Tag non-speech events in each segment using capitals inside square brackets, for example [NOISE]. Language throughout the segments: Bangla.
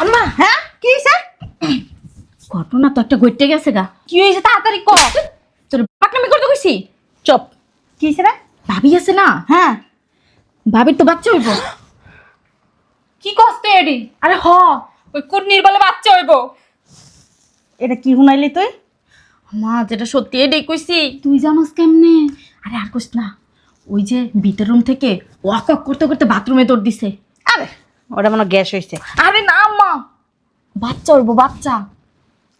আম্মা! হ্যাঁ? কি হয়েছে ঘটনা তো একটা ঘটতে গেছে গা। কি হয়েছে তাড়াতাড়ি ক। তোর পাকনামি করতে কইছি? চপ। কি হয়েছে রে? ভাবি আছে না? হ্যাঁ। ভাবির তো বাচ্চা হইব। [GASPS] কি কষ্ট এডি? আরে হ ওই কুটনির বলে বাচ্চা হইব। এটা কি শুনাইলি তুই? মা যেটা সত্যি এটাই কইছি। তুই জানোস কেমনে? আরে আর কইস না। ওই যে ভিতর রুম থেকে ওয়াক ওয়াক করতে করতে বাথরুমে তোর দিছে। ওটা মনে গ্যাস হয়েছে। আরে না মা বাচ্চা হইব বাচ্চা।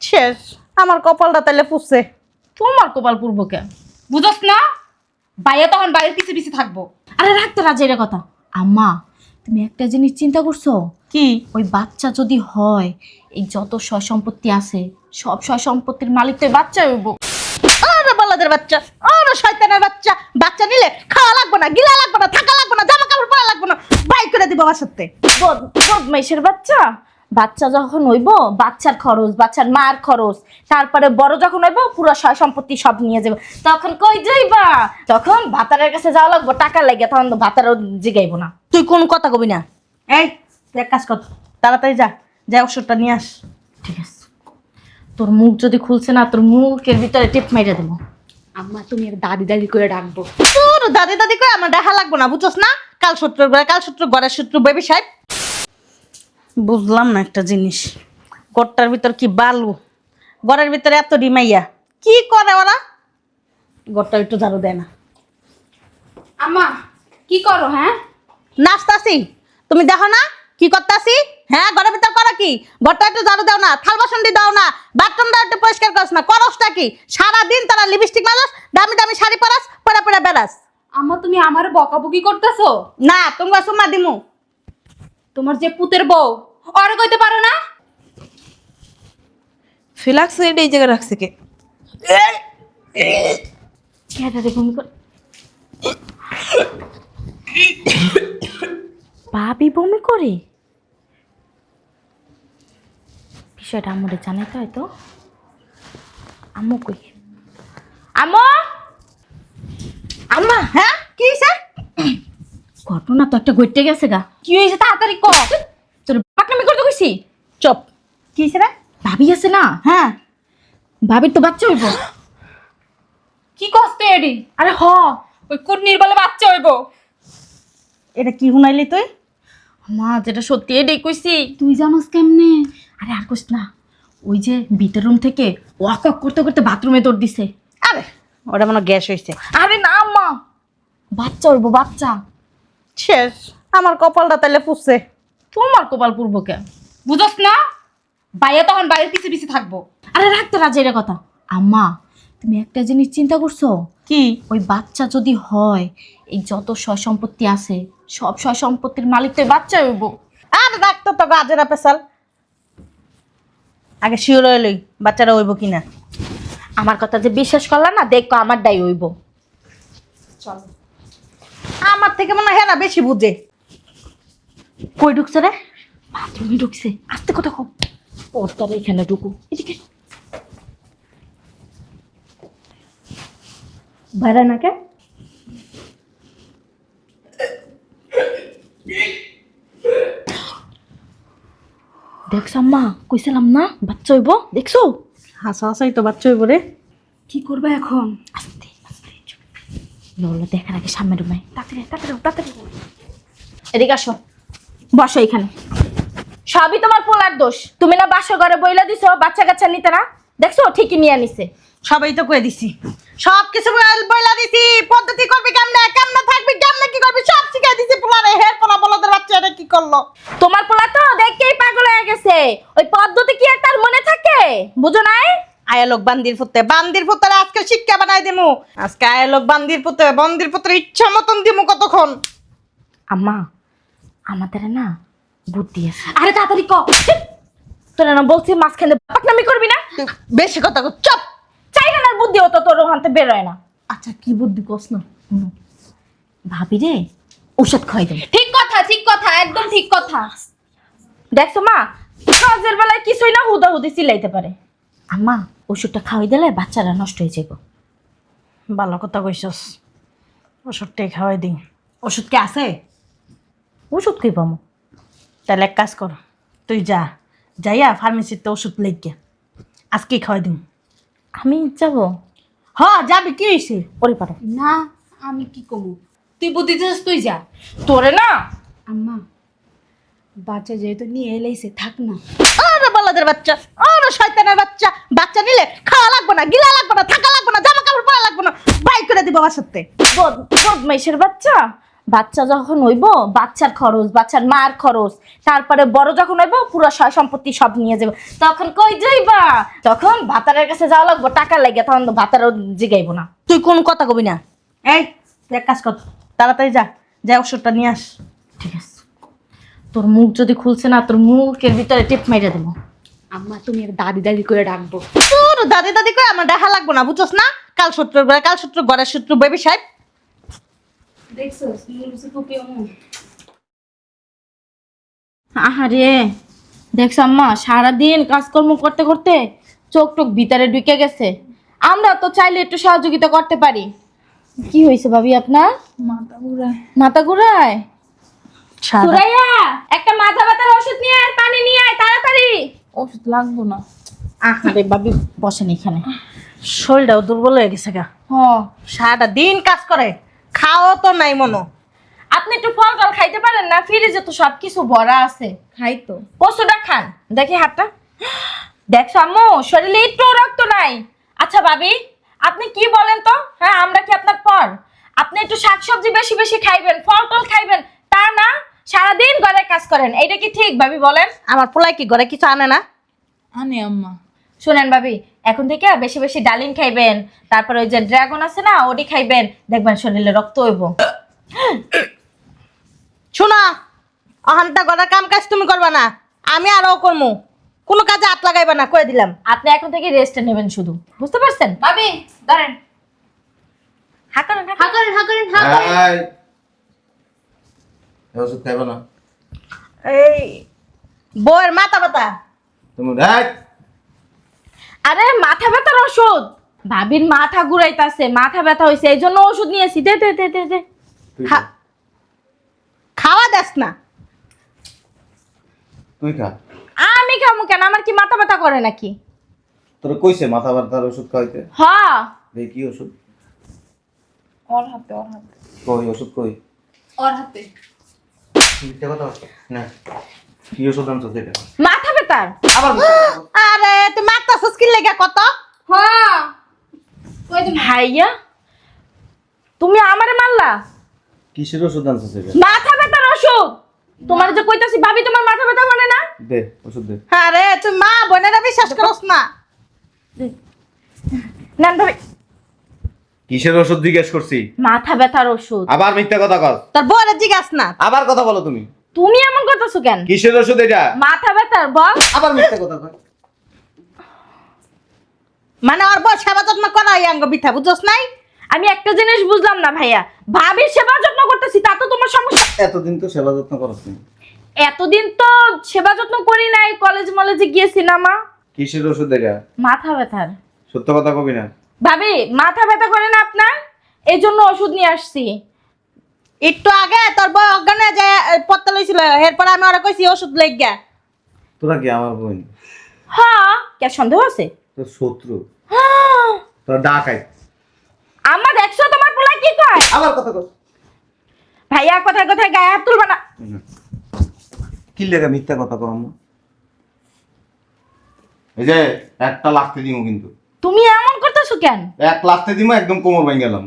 শেষ। আমার কপালটা তাহলে পুষছে তোমার কপাল পূর্ব কে বুঝস না? বাইরে তখন বাইরের পিছে পিছে থাকব। আরে রাখতে রাজা এটা কথা। আম্মা তুমি একটা জিনিস চিন্তা করছ? কি? ওই বাচ্চা যদি হয় এই যত সয় সম্পত্তি আছে সব সয় সম্পত্তির মালিক তো বাচ্চা হইব। আরে বলাদের বাচ্চা আরে শয়তানের বাচ্চা। বাচ্চা নিলে খাওয়া লাগবে না গিলা লাগবে না থাকা লাগবে না জামা কাপড় পরা লাগবে না বাই করে সাথে? বদমাইশের বাচ্চা? বাচ্চা যখন হইব বাচ্চার খরচ বাচ্চার মার খরচ তারপরে বড় যখন হইব পুরো সয় সম্পত্তি সব নিয়ে যাবে তখন কই যাইবা? তখন ভাতারের কাছে যাওয়া লাগবো টাকা লাগে তখন তো ভাতারও জিগাইবো না। তুই কোন কথা কবি না? এই এক কাজ কর তাড়াতাড়ি যা যা ওষুধটা নিয়ে আস। ঠিক আছে। তোর মুখ যদি খুলছে না তোর মুখের ভিতরে টিপ মাইরা দেবো। আম্মা তুমি আর দাদি দাদি করে ডাকবো। তোর দাদি দাদি করে আমার দেখা লাগবে না বুঝছস না? কাল সূত্র করে কাল সূত্র গড়ের সূত্র বেবি সাহেব। বুঝলাম না একটা জিনিস। গড়টার ভিতর কি বালু? গড়ের ভিতরে এত ডিমাইয়া কি করে ওরা? গড়টা একটু ঝাড়ু দেয় না। আম্মা কি করো হ্যাঁ? নাচতাছি। তুমি দেখো না কি করতাছি? হ্যাঁ ঘরের ভিতর করো কি? ঘরটা একটু ঝাড়ু দাও না থাল বাসন দিয়ে দাও না বাথরুমটা একটু পরিষ্কার করছ না করসটা কি? সারাদিন তারা লিপস্টিক মারস দামি দামি শাড়ি পরাস পরে পরে বেড়াস। আম্মা তুমি আমার বকাবকি করতেছো? না তুমি সুমা দিমু। তোমার যে পুতের বউ অরে কইতে পারো না? ফিলাক্স এই জায়গায় রাখছে কে? ভাবি বমি করে? বিষয়টা আমাদের জানাইতে হয়তো আম্মু কই? আম্মু? আম্মা হ্যাঁ? কি হয়েছে ঘটনা তো একটা ঘটতে গেছে গা। কি হয়েছে তাড়াতাড়ি ক? তোর পাকনামি করতে কইছি? চপ। কি হয়েছে রে? ভাবি আছে না? হ্যাঁ। ভাবির তো বাচ্চা হইব। কি কষ্ট এডি? আরে হ ওই কুটনির বলে বাচ্চা হইব। এটা কি শুনাইলি তুই? মা যেটা সত্যি এটাই কইছি। তুই জানোস কেমনে? আরে আর কইস না। ওই যে ভিতর রুম থেকে ওয়াক ওয়াক করতে করতে বাথরুমে তোর দিছে। আরে ওটা মনে গ্যাস হয়েছে। আরে না মা। বাচ্চা হইব বাচ্চা। শেষ আমার কপালটা তাহলে পুষছে তোমার কপাল পূর্ব কে? বুঝস না? বাইরে তখন বাইরের পিছে পিছে থাকব। আরে রাখতে রাজা এটা কথা। আম্মা তুমি একটা জিনিস চিন্তা করছ? কি? ওই বাচ্চা যদি হয় এই যত সয় সম্পত্তি আছে সব সয় সম্পত্তির মালিক তো বাচ্চা হইব। আর ডাক্তার তো গাজেরা পেশাল। আগে শিওর হইলই বাচ্চারা হইব কিনা। আমার কথা যে বিশ্বাস করলা না দেখো আমার দায় হইব চলো। আমার থেকে মনে হয় হেরা বেশি বুঝে। কই ঢুকছে রে? বাথরুমে ঢুকছে। আস্তে কথা কম পর্দার এখানে ঢুকু। এদিকে। বাইরে না কে? দেখছ আম্মা কইছিলাম না বাচ্চা হইব। দেখছ? হাসা হাসাই তো বাচ্চা হইব রে কি করবে এখন? আস্তে আস্তে। দেখার আগে সামনে রুমাই তাড়াতাড়ি তাড়াতাড়ি তাড়াতাড়ি। এদিকে আসো। বসো এখানে। সবই তোমার পোলার দোষ। তুমি না বাসা ঘরে বইলা দিছো বাচ্চা কাচ্চা নিতে না। দেখছ? ঠিকই নিয়ে নিছে। সবাই তো কয়ে দিছি। সব কিছু বইলা দিছি। পদ্ধতি করবি কেমনে? কেমনে থাকবি? কেমনে কি করবি? সব শিখাই দিছি পোলারে। হের পোলা বলদের বাচ্চা এটা কি করল? তোমার পোলা তো দেখেই পাগল হয়ে গেছে। ওই পদ্ধতি কি আর তার মনে থাকে? বুঝো নাই? আয়ালোক বান্দির পুতে বান্দির পুত্রে আজকে শিক্ষা বানাই দিমু। আজকে আয়ালোক বান্দির পুতে বান্দির পুত্রে ইচ্ছা মতন দিমু কতক্ষণ? আম্মা আমাদের না বুদ্ধি আছে। আরে তাড়াতাড়ি ক। তোরা না বলছি মাঝখানে পাকনামি করবি না? বেশি কথা চপ! আর বুদ্ধি হতো তোর ওখান থেকে বেরোয় না। আচ্ছা কি বুদ্ধি কস না। ভাবি রে ঔষধ খাই দেবে। ঠিক কথা ঠিক কথা একদম ঠিক কথা। দেখছ মা কাজের বেলায় কিছুই না হুদা হুদি চিল্লাইতে পারে। আম্মা ওষুধটা খাওয়াই দিলে বাচ্চারা নষ্ট হয়ে যাবে ভালো কথা কইছস। ওষুধটাই খাওয়াই দিই। ওষুধ কি আছে? ওষুধ খাইব আমু। তাহলে এক কাজ কর তুই যা। যাইয়া ফার্মেসিতে ওষুধ লেগে আজকেই খাওয়াই দিম। আমি যাব? হ যাবি কি হয়েছে? ওরে পারো না আমি কি কমু তুই বুদ্ধি দিস তুই যা। তোরে না? আম্মা বাচ্চা যেহেতু নিয়ে এলাইছে থাক না। আরে বলদের বাচ্চা আরে শয়তানের বাচ্চা। বাচ্চা নিলে খাওয়া লাগবে না গিলা লাগবে না থাকা লাগবে না জামা কাপড় পরা লাগবে না। বাই করে দিব বাসাতে বদ- বদমাইশের বাচ্চা? বাচ্চা যখন হইব বাচ্চার খরচ বাচ্চার মার খরচ তারপরে বড় যখন হইব পুরো সয় সম্পত্তি সব নিয়ে যাবে তখন কই যাইবা? তখন ভাতারের কাছে যাওয়া লাগবো টাকা লাগে তখন তো ভাতারও জিগাইবো না। তুই কোন কথা কবি না? এই তুই এক কাজ কর তাড়াতাড়ি যা যা ওষুধটা নিয়ে আস। ঠিক আছে। তোর মুখ যদি খুলছে না তোর মুখের ভিতরে টিপ মাইরা দেবো। আম্মা তুমি দাদি দাদি করে ডাকবো। তোর দাদি দাদি করে আমার দেখা লাগবো না বুঝছস না? কাল সূত্র কাল সূত্র ঘরের সূত্র বেবি সাহেব। দেখছ ফুপি আহারে দেখছ আম্মা সারাদিন কাজকর্ম করতে করতে চোখ টোক ভিতরে ঢুকে গেছে। আমরা তো চাইলে একটু সহযোগিতা করতে পারি। কি হয়েছে ভাবি আপনার? মাথা ঘুরায়। মাথা ঘুরায়? সুরাইয়া একটা মাথা ব্যথার ওষুধ নিয়ে আয় পানি নিয়ে আয় তাড়াতাড়ি। ওষুধ লাগবো না। আহারে ভাবি বসেন এখানে। শরীরটাও দুর্বল হয়ে গেছে গা। হ সারাটা দিন কাজ করে। খাওয়া তো নাই মনো। আপনি একটু ফল টল খাইতে পারেন না? ফ্রিজে তো সব কিছু ভরা আছে। খাই তো। কচুটা খান। দেখি হাতটা। দেখছ আম্মু? শরীরে একটু রক্ত নাই। আচ্ছা ভাবি আপনি কি বলেন তো? হ্যাঁ আমরা কি আপনার পর আপনি একটু শাকসবজি বেশি বেশি খাইবেন ফল টল খাইবেন। তা না সারাদিন ঘরে কাজ করেন। এইটা কি ঠিক ভাবি বলেন? আমার পোলাই কি ঘরে কিছু আনে না? আনে আম্মা। শুনেন ভাবি এখন থেকে বেশি বেশি ডালিম খাইবেন। তারপরে ওই যে ড্রাগন আছে না ওটি খাইবেন। দেখবেন শরীরে রক্ত হইব। শোনা অহানটা ঘরের কাম কাজ তুমি করবা না আমি আরও করব কোনো কাজে হাত লাগাইবা না কয়ে দিলাম। আপনি এখন থেকে রেস্ট নেবেন শুধু বুঝতে পারছেন? ভাবি ধরেন হা করেন, হা হা করেন হা করেন এই, এই ওষুধ খাইবে না। এই বউয়ের মাথা ব্যথা। তুমি দেখ। আরে মাথা ব্যথার ওষুধ। ভাবির মাথা ঘুরাইতাছে মাথা ব্যথা হইছে এই জন্য ওষুধ নিয়েছি। দে দে দে দে দে। খাওয়া দেস না। তুই খা। আমি খামু কেন? আমার কি মাথা ব্যথা করে নাকি? তোর কইছে মাথা ব্যথার ওষুধ খাইতে হ। দেখ কি ওষুধ? ওর হাতে ওর হাতে। কই ওষুধ কই? ওর হাতে। মিথ্যা কথা না। কি ওষুধ আনছো সেটা? মাথা ব্যথার আবার মিথ্যা কথা বল। আরে তুই লেগে কত? হ্যাঁ কই তুমি? ভাইয়া তুমি আমারে মারলা? কিসের ওষুধ আনছো সেটা মাথা ব্যথার ওষুধ। তোমার যে কইতাছি ভাবি তোমার মাথা ব্যথা করে না? দে ওষুধ দে। আরে তুই মা বোনেরা বিশ্বাস করস না। নেন ভাবি। কিসের ওষুধ জিজ্ঞেস করছি? মাথা ব্যথার ওষুধ। আবার মিথ্যা কথা কর তোর বউয়ের জিজ্ঞাস না। আবার কথা বলো তুমি। তুমি এমন করতেছো কেন? কিসের ওষুধ এটা? মাথা ব্যথার বল আবার মিথ্যা কথা কর মানে ওর বউ সেবা যত্ন করা এই আঙ্গ বিথা বুঝছস নাই? আমি একটা জিনিস বুঝলাম না ভাইয়া ভাবির সেবা যত্ন করতেছি তা তো তোমার সমস্যা এতদিন তো সেবা যত্ন করছ এতদিন তো সেবা যত্ন করি নাই কলেজ মলেজে গিয়েছি না মা কিসের ওষুধ এটা? মাথা ব্যথার। সত্য কথা কবি না। ভাবি মাথা ব্যথা করে না আপনার? এই জন্য ওষুধ নিয়ে আসছি। একটু আগে তোর বউ অজ্ঞান যায় পত্তা লইছিল। এরপর আমি ওরা কইছি ওষুধ লেগা তোরা কি আমার বোন হ্যাঁ। কে সন্দেহ আছে? তোর শত্রু। হ্যাঁ, তোর ডাকাই আমার দেখছ তোমার পোলা কি কয়? আবার কথা কর ভাইয়া কথায় কথায় গায়ে হাত তুলবা না। কি লেগে মিথ্যা কথা কম এই যে একটা লাগতে দিব কিন্তু। তুমি এমন করতেছো কেন? এক লাগতে দিব একদম কোমর ভেঙে গেলাম।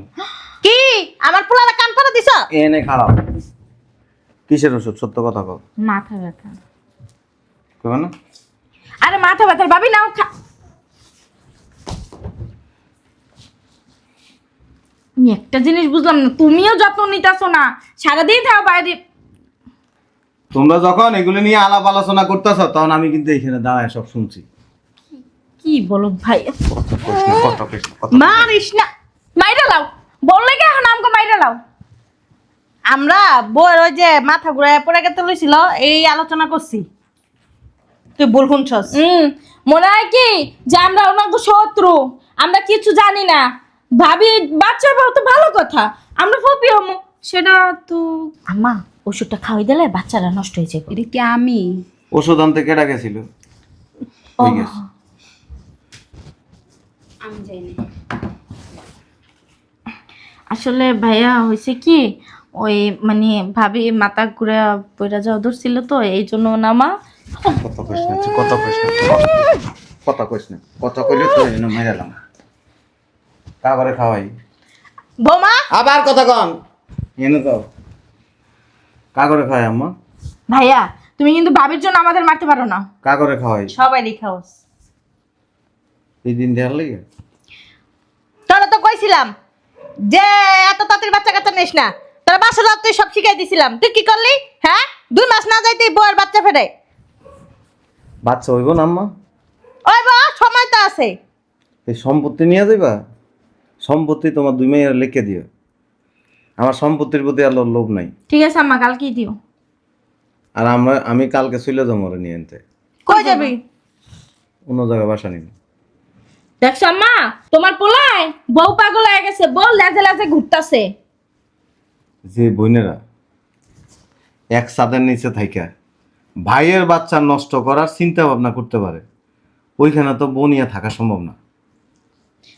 আমার পোলারা কাম করে দিছ? এনে খারাপ। কিসের ওষুধ? সত্য কথা কর মাথা ব্যথা। কবে না? আরে মাথা ব্যথার ভাবি নাও খা আমি একটা জিনিস বুঝলাম না তুমিও যত্ন নিতেছো না। সারাদিন থাও বাইরে। তোমরা যখন এগুলো নিয়ে আলাপ আলোচনা করতেছ তখন আমি কিন্তু এখানে দাঁড়ায় সব শুনছি। কি বলো ভাই। মারিস না। মাইরা লাও। বললে কি এখন আমাকে মাইরা লাও? আমরা বউয়ের ওই যে মাথা ঘুরায় পড়ে গেতে লইছিল এই আলোচনা করছি। তুই ভুল শুনছস। হুম মনে হয় কি যে আমরা ওনাকে শত্রু আমরা কিছু জানি না। ভাবি বাচ্চা বউ তো ভালো কথা আমরা ফপি হম। সেটা তো আম্মা ওষুধটা খাওয়াই দিলে বাচ্চারা নষ্ট হয়ে যাবে। এটা কি আমি? ওষুধ আনতে কেডা গেছিল? গেছে। আমি যাইনি আসলে ভাইয়া হয়েছে কি ওই মানে ভাবি মাথা ঘুরে পড়া যাওয়া ধরছিল তো এই জন্য নামা কথা কইস না কথা কইস না কথা কইস না কথা কইলে তো এনে মেরালাম কাবারে খাওয়াই। বৌমা! আবার কথা কন। এনে দাও। কা খাওয়াই আম্মা? ভাইয়া তুমি কিন্তু ভাবির জন্য আমাদের মারতে পারো না। কা করে খাওয়াই? সবাই খাওস এই দিন দেওয়ার লেগে? তোরা তো কইছিলাম যে এত তাড়াতাড়ি বাচ্চা কাচ্চা নিস না তোরা বাসা রাত তুই সব শিখাই দিছিলাম। তুই কি করলি? হ্যাঁ? দুই মাস না যাইতেই বউয়ের বাচ্চা ফেরে বাচ্চা হইব না আম্মা? ওই বা সময় তো আছে। এই সম্পত্তি নিয়ে যাইবা? সম্পত্তি তোমার দুই মেয়ের লিখে দিও। আমার সম্পত্তির প্রতি আর লোভ নাই। ঠিক আছে আম্মা কালকেই দিও। আর আমরা আমি কালকে চলে যাব নিয়ে আনতে। কই যাবি? অন্য জায়গায় বাসা নিব দেখছ আম্মা? তোমার পোলায় বউ পাগল হয়ে গেছে বউ লেজে লেজে ঘুরতাছে। যে বোনেরা এক ছাদের নিচে থাইকা ভাইয়ের বাচ্চা নষ্ট করার চিন্তা ভাবনা করতে পারে। ওইখানে তো বনিয়া থাকা সম্ভব না।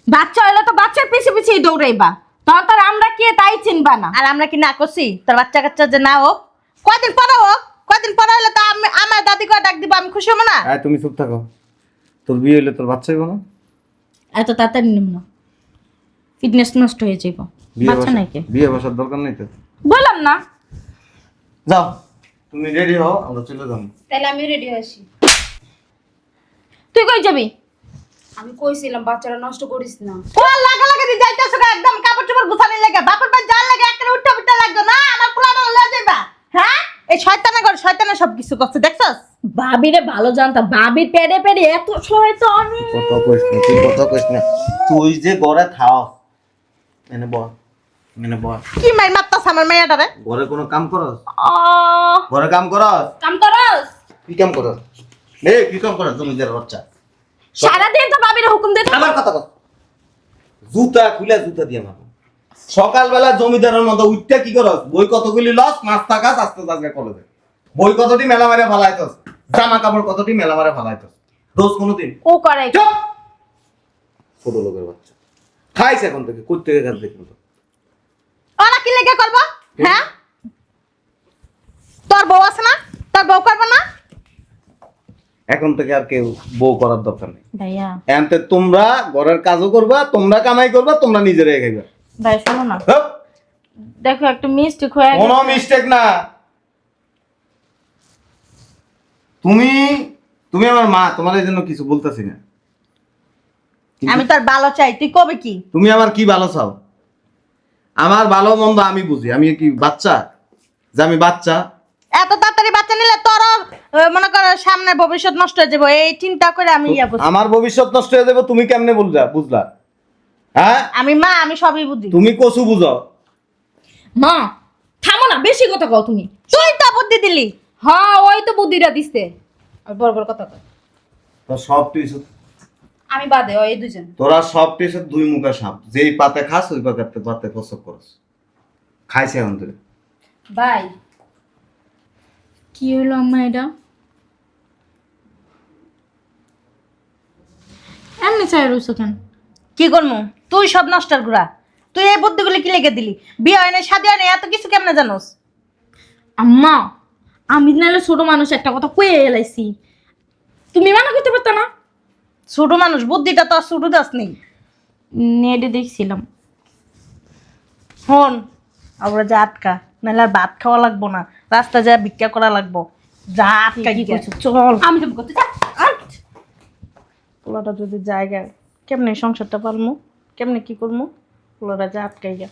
বাচ্চা হইলে তো বাচ্চার পিছে পিছিয়ে দৌড়াইবা। তখন তো আর আমরা কে তাই চিনবা না। আর আমরা কি না করছি? তোর বাচ্চা কাচ্চা যে না হোক কয়দিন পরে হোক কয়দিন পরে হলে তো আমি আমার দাদি কয় ডাক দিবা আমি খুশি হব না? তুমি চুপ থাকো। তোর বিয়ে হইলে তোর বাচ্চা হইব না। এত তাড়াতাড়ি নিম না। ফিটনেস নষ্ট হয়ে যাইব। বাচ্চা নাই কে বিয়ে বসার দরকার নেই তো? বললাম না। যাও তুমি রেডি হও আমরা চলে যাব। তাহলে আমি রেডি আসি। তুই কই যাবি? আমি কইছিলাম বাচ্চারা নষ্ট করিস না। কোন লাগা লাগা দি যাইতেছ একদম কাপড় চোপড় গুছানি লাগে? বাপের বাড়ি যাওয়ার লাগে একটা উঠতে উঠতে লাগতো না? আমার পোলাটা লয়ে যাইবা। হ্যাঁ? এই শয়তানে করে শয়তানে সব কিছু করছে দেখছস? ভাবিরে ভালো জানতাম ভাবির পেড়ে পেড়ে এত শয়তান। কত না তুই কত না। তুই যে ঘরে খাও এনে বল এনে বল। কি মাই মাত্তাছ আমার মেয়েটারে ঘরে কোনো কাম করস? ঘরে কাম করস? কাম করস? কি কাম করস? এ কি কাম করস তুমি জমিদার বাচ্চা? সারাদিন তো ভাবির হুকুম দিতে আমার কথা কর জুতা খুলে জুতা দিয়ে মারো সকালবেলা জমিদারের মতো উঠতে কি করস? বই কতগুলি লস? নাস্তা খাস আস্তে আস্তে কলেজে বই কতটি মেলা মারে ফালাইতস? জামা কাপড় কতটি মেলা মারে ফালাইতস? রোজ কোনোদিন ও করে চুপ! ছোট লোকের বাচ্চা। খাইছে এখন থেকে কই থেকে কাজ দেখুন তো ওরা কি লেগে করব? হ্যাঁ? তোর বউ আছে না? তোর বউ করবে না? এখন থেকে আর কেউ বউ করার দরকার নেই। ভাইয়া। এনতে তোমরা ঘরের কাজও করবা তোমরা কামাই করবা তোমরা নিজেরাই খাইবা। ভাই শোনো না। দেখো একটু মিস্টেক হয়ে গেছে। কোনো মিস্টেক না। তুমি তুমি আমার মা তোমার এই জন্য কিছু বলতেছি না। আমি তোর ভালো চাই। তুই কবে কি? তুমি আমার কি ভালো চাও? আমার ভালো মন্দ আমি বুঝি। আমি কি বাচ্চা? যে আমি বাচ্চা। এত তাড়াতাড়ি বাচ্চা নিলে তোর মনে কর সামনে ভবিষ্যৎ নষ্ট হয়ে যাব। এই চিন্তা করে আমি ইয়া আমার ভবিষ্যৎ নষ্ট হয়ে যাবে তুমি কেমনে বুঝলা? বুঝলা? হ্যাঁ? আমি মা আমি সবই বুঝি তুমি কচু বুঝো। মা থামো না বেশি কথা কও তুমি। তুই তো বুদ্ধি দিলি। হ্যাঁ ওই তো বুদ্ধিটা দিছে। আর বড় বড় কথা কয়। তো সব টিউশন আমি বাদে ওই দুজন তোরা সব টিউশন দুই মুখা সাপ। যেই পাতে খাস ওই পাতে পাতে কসব করস। খাইছে এখন তুই। ভাই কি হলো আম্মা এটা? এমনি চাই রইছো কেন? কি করব তুই সব নষ্টের গুড়া। তুই এই বুদ্ধিগুলি কি লেগে দিলি? বিয়ে হয় না শাদি হয় না এত কিছু কেমনে জানোস? আম্মা আমি নাহলে ছোট মানুষ একটা কথা কয়ে এলাইছি। তুমি মানা করতে পারতো না? ছোট মানুষ বুদ্ধিটা তো আর ছোট দাস নেই। নেটে দেখছিলাম। হন আমরা যা আটকা নাহলে আর ভাত খাওয়া লাগবো না রাস্তা যা ভিক্ষা করা লাগবো। যা আটকা কি। করছ চল। আমি তুমি করতে যা পোলাটা যদি জায়গায় কেমনে সংসারটা পালমো কেমনে কি করব ওরা যা আটকাই গা